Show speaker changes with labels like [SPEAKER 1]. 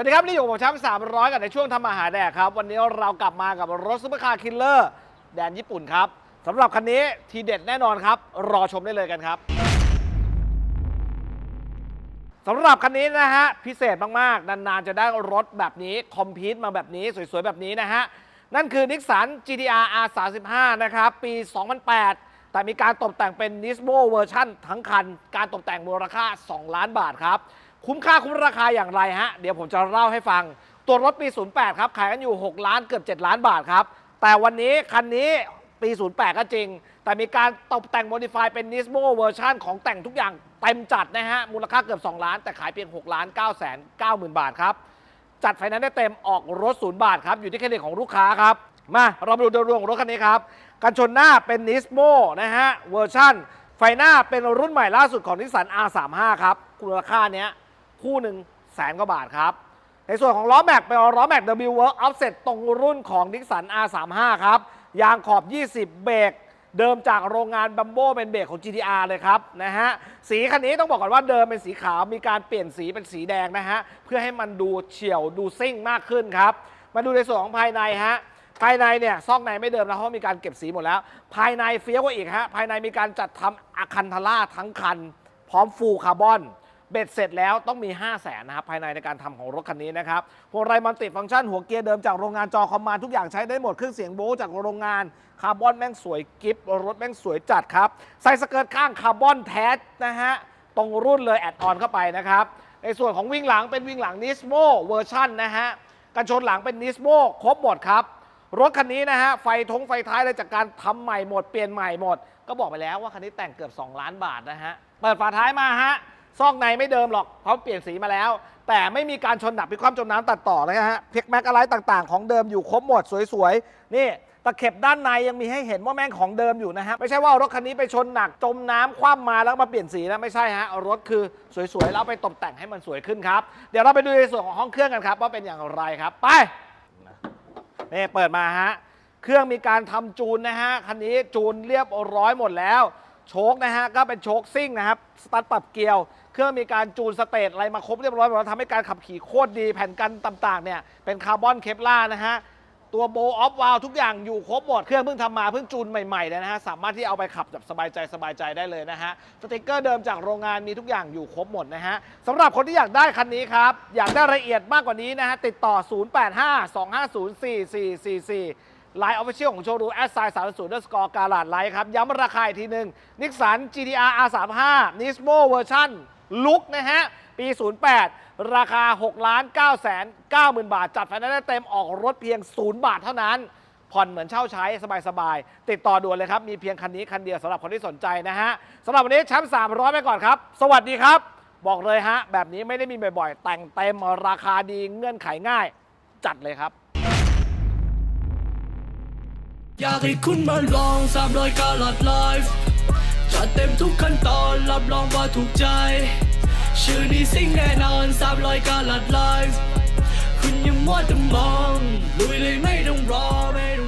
[SPEAKER 1] วัสดีครับ นี่อยู่กับผมแชมป์300กันในช่วงทำอาหารแดกครับ วันนี้เรากลับมากับรถซุปเปอร์คาร์คิลเลอร์แดนญี่ปุ่นครับสำหรับคันนี้ทีเด็ดแน่นอนครับ รอชมได้เลยกันครับสำหรับคันนี้นะฮะ พิเศษมาก ๆ นาน ๆ จะได้รถแบบนี้ คอมพิวต์มาแบบนี้ สวย ๆ แบบนี้นะฮะ นั่นคือนิสสัน GTR R35 นะครับ ปี 2008 แต่มีการตกแต่งเป็น Nismo เวอร์ชันทั้งคัน การตกแต่งมูลค่า 2 ล้านบาทครับ คุ้มค่าคุ้มราคาอย่างไรฮะ เดี๋ยวผมจะเล่าให้ฟัง ตัวรถปี 08 ครับ ขายกันอยู่ 6 ล้านเกือบ 7 ล้านบาทครับ แต่วันนี้คันนี้ปี 08 ก็จริง แต่มีการตกแต่งโมดิฟายเป็น Nismo เวอร์ชันของแต่งทุกอย่างเต็มจัดนะฮะ มูลค่าเกือบ 2 ล้าน แต่ขายเพียง 6 ล้าน9แสน9หมื่นบาทครับ จัดไฟนนซ์ได้เต็มออกรถศูนย์บาทครับ อยู่ที่เครดิตของลูกค้าครับ มาเรามาดูโดยรวมของรถคันนี้ครับกันชนหน้าเป็น Nismo นะฮะเวอร์ชันไฟหน้าเป็นรุ่นใหม่ล่าสุดของนิสสัน R35 ครับมูลค่าเนี้ย คู่หนึ่งแสนกว่าบาทครับ ในส่วนของล้อแม็กเป็นล้อแม็ก W Work Offset ตรงรุ่นของนิสสัน R35 ครับ ยางขอบ 20 เบรกเดิมจากโรงงานบัมโบเป็นเบรกของ GTR เลยครับนะฮะสีคันนี้ต้องบอกก่อนว่าเดิมเป็นสีขาวมีการเปลี่ยนสีเป็นสีแดงนะฮะเพื่อให้มันดูเฉียวดูซิ่งมากขึ้นครับ มาดูในส่วนของภายในฮะภายในเนี่ยซอกในไม่เดิมนะเพราะมีการเก็บสีหมดแล้ว ภายในเฟี้ยวกว่าอีกฮะภายในมีการจัดทำอะคันทาร่าทั้งคัน พร้อมฟูคาร์บอน เบ็ดเสร็จแล้วต้องมี 5 0 0แสนนะครับภายในในการทำของรถคันนี้นะครับพวงไรมันติฟังก์ชันหัวเกียร์เดิมจากโรงงานจอคอมมานทุกอย่างใช้ได้หมดเครื่องเสียงโบจากโรงงานคาร์บอนแม่งสวยกิฟรถแม่งสวยจัดครับใส่สเกิร์ตข้างคาร์บอนแท้นะฮะตรงรุ่นเลยแอดออนเข้าไปนะครับในส่วนของวิ่งหลังเป็นวิ่งหลังนิสโมเวอร์ชันนะฮะกันชนหลังเป็นนิสโมครบหมดครับรถคันนี้นะฮะไฟทงไฟท้ายอะไรจากการทำใหม่หมดเปลี่ยนใหม่หมด ก็บอกไปแล้วว่าคันนี้แต่งเกือบ 2 ล้านบาทนะฮะเปิดฝาท้ายมาฮะ ซอกในไม่เดิมหรอกเพราะเปลี่ยนสีมาแล้ว แต่ไม่มีการชนหนักพิความจมน้ำตัดต่อนะฮะเพ็กแม็กอะไรต่างๆ ของเดิมอยู่ครบหมดสวยๆ นี่ตะเข็บด้านในยังมีให้เห็นว่าแม่งของเดิมอยู่นะฮะ ไม่ใช่ว่าเอารถคันนี้ไปชนหนักจมน้ำคว่ำมาแล้วมาเปลี่ยนสีนะไม่ใช่ฮะเอารถคือสวยๆ แล้วเอาไปตกแต่งให้มันสวยขึ้นครับ เดี๋ยวเราไปดูในส่วนของห้องเครื่องกันครับว่าเป็นอย่างไรครับ ไปนี่เปิดมาฮะเครื่องมีการทำจูนนะฮะคันนี้จูนเรียบร้อยหมดแล้ว โชคนะฮะก็เป็นโชคซิ่งนะครับสตาร์ทปรับเกียวเครื่องมีการจูนสเตตอะไรมาครบเรียบร้อยหมดแล้วทำให้การขับขี่โคตรดีแผ่นกันต่างๆเนี่ยเป็นคาร์บอนเคปล่านะฮะตัวโบออฟวาลทุกอย่างอยู่ครบหมดเครื่องเพิ่งทำมาเพิ่งจูนใหม่ๆเลยนะฮะสามารถที่เอาไปขับแบบสบายใจสบายใจได้เลยนะฮะสติกเกอร์เดิมจากโรงงานมีทุกอย่างอยู่ครบหมดนะฮะสำหรับคนที่อยากได้คันนี้ครับ อยากได้รายละเอียดมากกว่านี้นะฮะติดต่อ 0852504444 ไลน์ออฟฟิเชียลของโชว์รูแอดไซน์สามศูนย์เดอร์สกอร์การาดไลท์ครับ ย้ำราคาอีกทีหนึ่งนิสสัน GTR R35 Nismo เวอร์ชันลุกนะฮะ ปี 08 ราคา 6 ล้าน9แสน9หมื่นบาท จัดไฟแนนซ์ได้เต็มออกรถเพียง 0 บาทเท่านั้น ผ่อนเหมือนเช่าใช้สบายๆ ติดต่อด่วนเลยครับ มีเพียงคันนี้ คันเดียวสำหรับคนที่สนใจนะฮะสำหรับวันนี้แชมป์300 ไปก่อนครับ สวัสดีครับ บอกเลยฮะ แบบนี้ไม่ได้มีบ่อยๆ แต่งเต็มราคาดีเงื่อนไขง่าย จัดเลยครับ
[SPEAKER 2] อยากให้คุณมาลองสามรอยกาลัดไลฟ์จัดเต็มทุกขั้นตอนรับรองว่าถูกใจ ชื่อนี้สิ่งแน่นอนสามรอยกาลัดไลฟ์คุณยังมัวแต่มองลุยเลยไม่ต้องรอไม่ต้อง